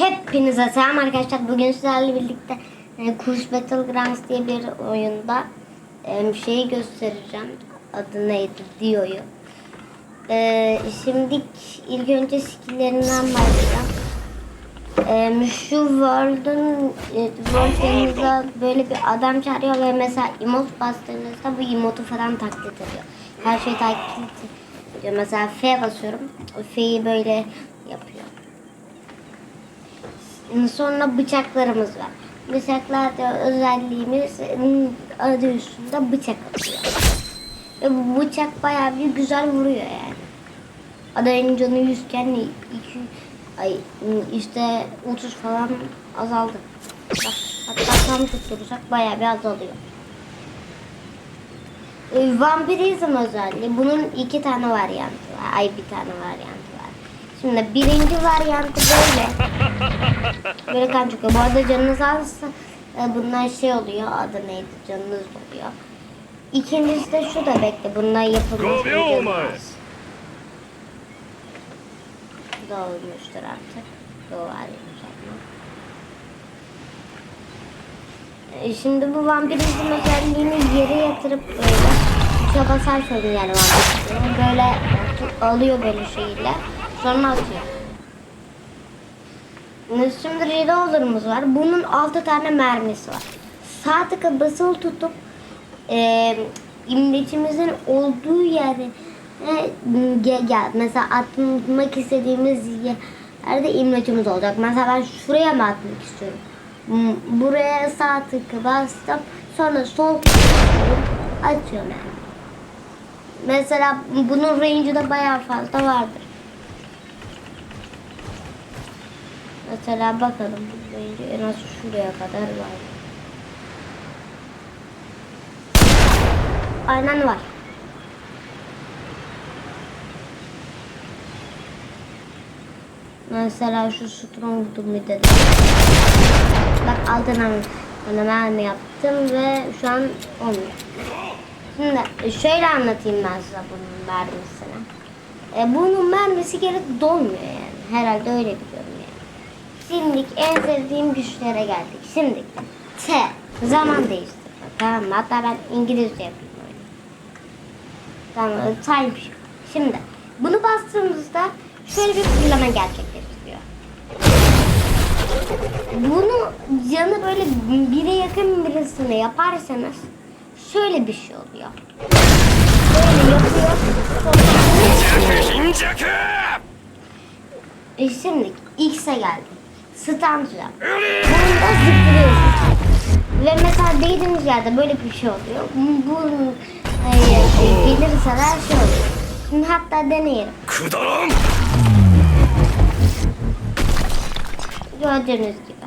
Hepinize selam arkadaşlar. Bugün sizlerle birlikte e, Kuş Battlegrounds diye bir oyunda e, şeyi göstereceğim. Adı neydi? Dio'yu. E, şimdi ilk önce skillerinden başlayacağım. E, şu World'un e, World böyle bir adam çağırıyor ve mesela emot bastığınızda bu emotu falan taklit ediyor. Her şeyi taklit ediyor. Mesela F basıyorum. F'yi böyle. Sonra bıçaklarımız var. Bıçaklarda özelliğimiz ım, adı üstünde bıçak atıyor. Ve bu bıçak bayağı bir güzel vuruyor yani. Adamın canı 100 iken 2 ay işte 30 falan azaldı. Hatta tam tutturursak bayağı bir azalıyor. Ee, Vampirizm özelliği. Bunun iki tane var. Ay bir tane var. Şimdi birinci varyantı böyle. Böyle kan çıkıyor. Bu arada canınız azsa e, bunlar şey oluyor. Adı neydi? Canınız oluyor. İkincisi de şu da bekle. Bunlar yapılmış bir Gobiyo canınız mu? az. Bu da olmuştur artık. Bu var. E, Şimdi bu vampirizm özelliğini yere yatırıp böyle tuşa basarsanız yani vampirizmi böyle alıyor böyle şeyle sonra atıyor. Şimdi reloader'ımız var. Bunun 6 tane mermisi var. Sağ tıka basılı tutup e, imleçimizin olduğu yere e, gel, gel. Mesela atmak istediğimiz yerde imleçimiz olacak. Mesela ben şuraya mı atmak istiyorum? Buraya sağ tıkı bastım. Sonra sol. Atıyorum yani. Mesela bunun range'ı da bayağı fazla vardır. Mesela bakalım range'ı en az şuraya kadar var. Aynen var. Mesela şu strong bir de. Bak altına hemen yaptım ve şu an olmuyor. Şimdi şöyle anlatayım ben size bunun mermisini. E, bunun mermisi geri dolmuyor yani. Herhalde öyle biliyorum yani. Şimdi en sevdiğim güçlere geldik. Şimdi T zaman değiştirme. Tamam mı? Hatta ben İngilizce yapayım. Tamam time. Şimdi bunu bastığımızda şöyle bir fırlama gerçekleştiriyor. Bunu canı böyle bire yakın birisine yaparsanız şöyle bir şey oluyor. Böyle yapıyor. Sonra e şimdi X'e stand yap. Bunda zıplıyorsun. Ve mesela değdiğiniz yerde böyle bir şey oluyor. Bu e, gelir sana şey oluyor. Şimdi hatta deneyelim. Kudaran! Gördüğünüz gibi.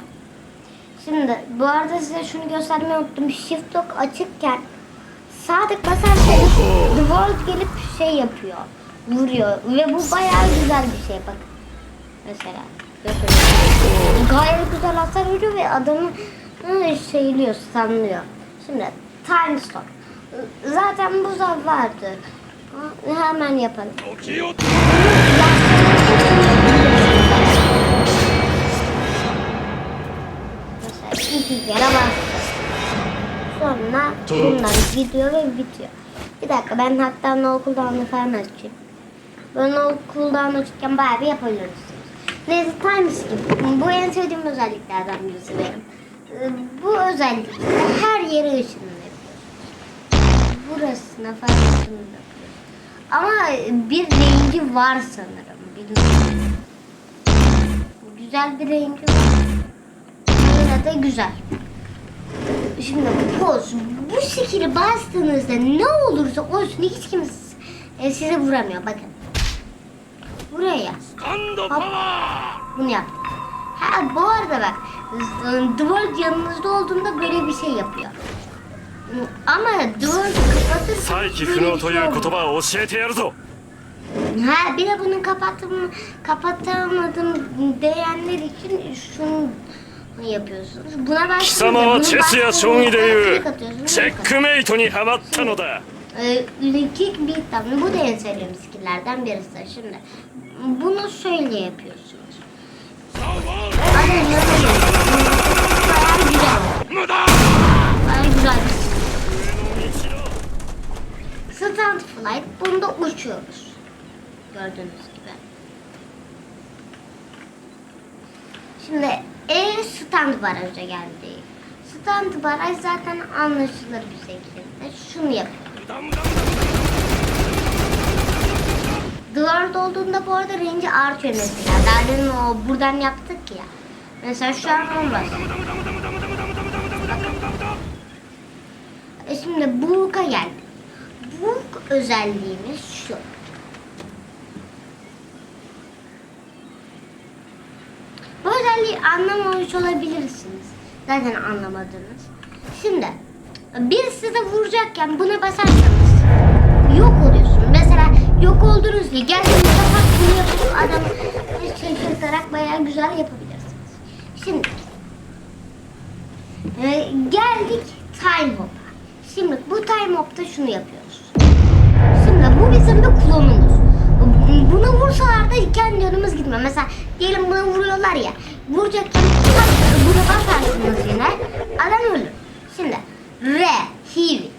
Şimdi bu arada size şunu göstermeyi unuttum. Shift lock açıkken sağ tık The World gelip şey yapıyor. Vuruyor. Ve bu bayağı güzel bir şey bakın. Mesela. Gayet güzel hasar veriyor ve adamı şeyliyor, stunlıyor. Şimdi time stop. Zaten bu zar vardı. Hemen yapalım. Mesela iki kere bastı. Sonra bundan gidiyor ve bitiyor. Bir dakika ben hatta no cooldown'ı falan açayım. Ben no cooldown açarken bayağı bir yapabilirsiniz. Neyse times gibi. Bu en sevdiğim özelliklerden birisi benim. Bu özellik her yere ışınlanabiliyorsunuz. Burasına falan ışınlanabiliyorsunuz. Ama bir rengi var sanırım. Bilmiyorum. Güzel bir rengi var. Yine de güzel. Şimdi poz bu şekilde bastığınızda ne olursa olsun hiç kimse size vuramıyor. Bakın buraya. Hop. Bunu yap. Ha bu arada bak Dwarf yanınızda olduğunda böyle bir şey yapıyor. Ama Dwarf kapatırsa... Sanki Kunoto'yu şey kutuba oşiyete yarızo. Ha bir de bunu kapatım, kapatamadım diyenler için şunu yapıyorsunuz. Buna başlayınca... Kisama wa Tetsuya Shongi deyu, checkmate'u ni hamatta no da. Lekik bir tane. Bu da en sevdiğim skillerden birisi. Şimdi bunu şöyle yapıyorsunuz. Adam yazıyor. Bayağı güzel. Bayağı güzel bir Flight. Bunda uçuyoruz. Gördüğünüz gibi. Şimdi E stand barajı geldi. Stand baraj zaten anlaşılır bir şekilde. Şunu yapıyoruz. Duvar olduğunda bu arada rengi artıyor mesela. Daha demin o buradan yaptık ya. Mesela şu an olmaz. E şimdi Bulk'a geldik. Bulk özelliğimiz şu. Bu özelliği anlamamış olabilirsiniz. Zaten anlamadınız. Şimdi bir size vuracakken buna basarsanız yok oluyorsun. Mesela yok oldunuz diye geldiğinizde bak bunu yapıp adam şaşırtarak bayağı güzel yapabilirsiniz. Şimdi e, geldik time hop'a. Şimdi bu time hop'ta şunu yapıyoruz. Şimdi bu bizim bir klonumuz. Buna vursalar da kendi yönümüz gitmiyor. Mesela diyelim buna vuruyorlar ya. Vuracakken buna basarsınız yine. Adam ölür. Şimdi Re. Hivi.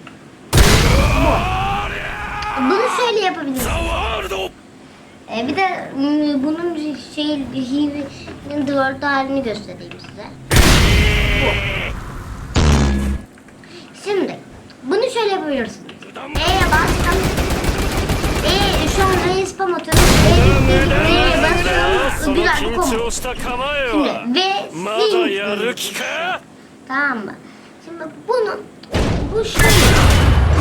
Bunu şöyle yapabiliriz. Ee, bir de ıı, bunun şey Hivi'nin dört halini göstereyim size. Şimdi bunu şöyle yapabilirsiniz. E'ye bastım. E şu an E'ye spam atıyorum. E'ye basıyorum. Güzel bir komut. Şimdi ve Tamam mı? Şimdi bunun bu şey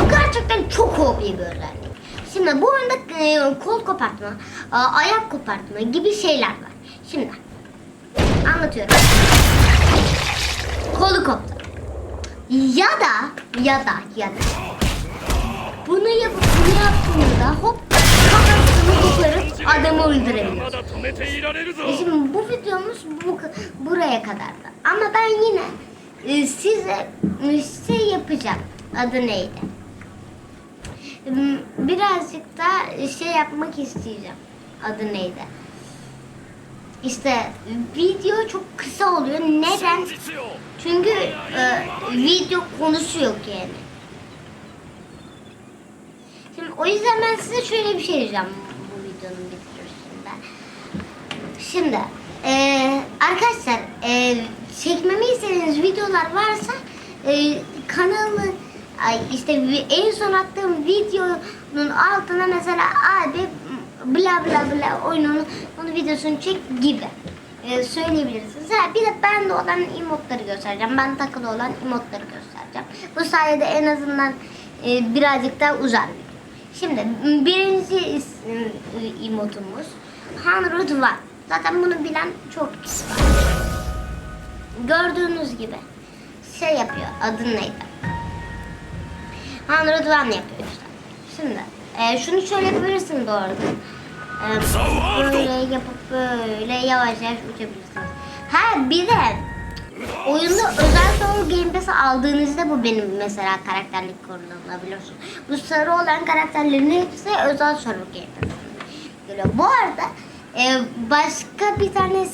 bu gerçekten çok hobi bir özellik. Şimdi bu oyunda kol kopartma, e, ayak kopartma gibi şeyler var. Şimdi anlatıyorum. Kolu koptu. Ya da ya da ya da bunu yapıp bunu yaptığında hop kafasını koparıp adamı öldürebiliyorsun. E şimdi bu videomuz bu, buraya kadardı. Ama ben yine ee, size şey yapacağım. Adı neydi? Ee, birazcık da şey yapmak isteyeceğim. Adı neydi? İşte video çok kısa oluyor. Neden? Çünkü e, video konusu yok yani. Şimdi o yüzden ben size şöyle bir şey diyeceğim bu videonun bitirisinde. Şimdi e, arkadaşlar e, çekmemi istediğiniz videolar varsa e, kanalı ay işte en son attığım videonun altına mesela abi bla bla bla oyunun onun videosunu çek gibi e, söyleyebilirsiniz. Ha, bir de bende olan emotları göstereceğim. Ben takılı olan emotları göstereceğim. Bu sayede en azından e, birazcık daha uzar. Şimdi birinci m, emotumuz Hundred var. Zaten bunu bilen çok kişi var. Gördüğünüz gibi şey yapıyor. Adın neydi? Hundred One yapıyor işte. Şimdi e, şunu şöyle yapabilirsin bu arada. E, böyle yapıp böyle yavaş yavaş uçabilirsiniz. Ha bir de oyunda özel soul game pass'i aldığınızda bu benim mesela karakterlik kullanılabiliyorsun. Bu sarı olan karakterlerin hepsi özel soul game pass'e geliyor. Bu arada e, başka bir tane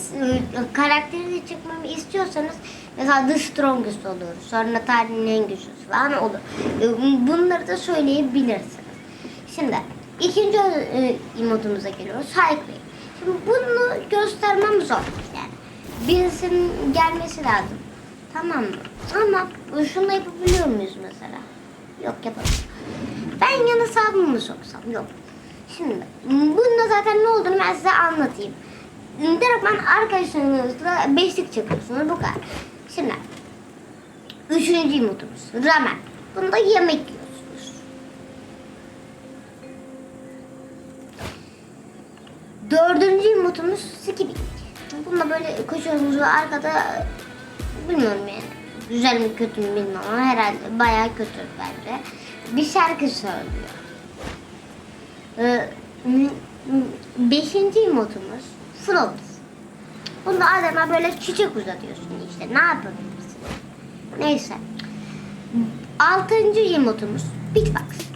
karakteri de çıkmamı istiyorsanız mesela The Strongest olur. Sonra tarihin en güçlüsü falan olur. E, bunları da söyleyebilirsiniz. Şimdi ikinci e, modumuza geliyoruz. Cycling. Şimdi bunu göstermem zor. Yani birisinin gelmesi lazım. Tamam mı? Ama şunu yapabiliyor muyuz mesela? Yok yapamıyoruz. Ben yana sabunmu soksam? Yok. Şimdi bunda zaten ne olduğunu ben size anlatayım. Direktman arkadaşlarınızla beşlik çıkıyorsunuz bu kadar. Şimdi üçüncü modumuz ramen. Bunda yemek yiyorsunuz. Dördüncü modumuz skipping. Bunda böyle koşuyorsunuz ve arkada bilmiyorum yani. Güzel mi kötü mü bilmiyorum ama herhalde bayağı kötü bence. Bir şarkı söylüyor. Ee, beşinci modumuz float. Bunda adama böyle çiçek uzatıyorsun işte ne yapabilirsin? Neyse. Altıncı emotumuz beatbox.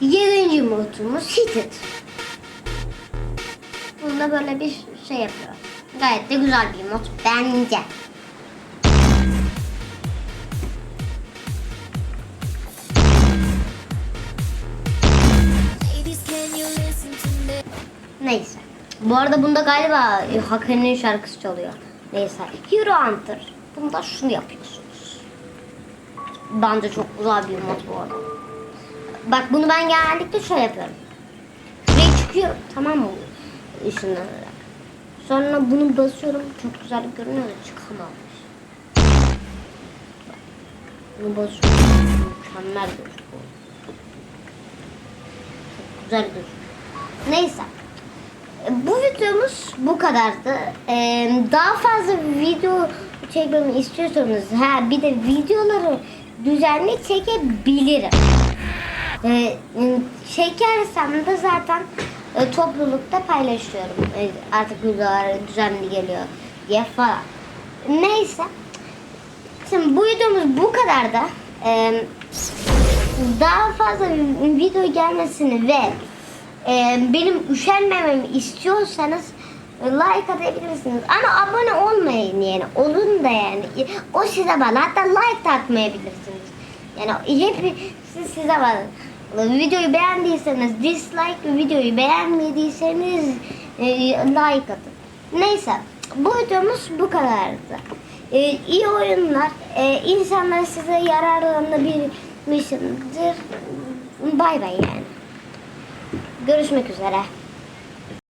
Yedinci modumuz Heated. Bunda böyle bir şey yapıyor. Gayet de güzel bir mod bence. Neyse. Bu arada bunda galiba Hakan'ın şarkısı çalıyor. Neyse. Hero Hunter. Bunda şunu yapıyorsunuz. Bence çok güzel bir mod bu arada. Bak bunu ben genellikle şöyle yapıyorum. Şuraya çıkıyorum tamam mı? Işınlanarak. Sonra bunu basıyorum. Çok güzel görünüyor da çıkamamış. Bunu basıyorum. Mükemmel gözüküyor. Çok güzel gözüküyor. Neyse. Bu videomuz bu kadardı. Ee, daha fazla video çekmemi istiyorsanız ha bir de videoları düzenli çekebilirim. Ee, çekersem de zaten e, toplulukta paylaşıyorum. E, artık videolar düzenli geliyor diye falan. Neyse. Şimdi bu videomuz bu kadar da. Ee, daha fazla video gelmesini ve e, benim üşenmememi istiyorsanız e, like atabilirsiniz. Ama abone olmayın yani. Olun da yani. O size bağlı. Hatta like de atmayabilirsiniz. Yani hep siz size bağlı. Videoyu beğendiyseniz dislike, videoyu beğenmediyseniz e, like atın. Neyse bu videomuz bu kadardı. E, iyi oyunlar. E, insanlar size yararlanabilmişsindir. Bay bay yani. Görüşmek üzere.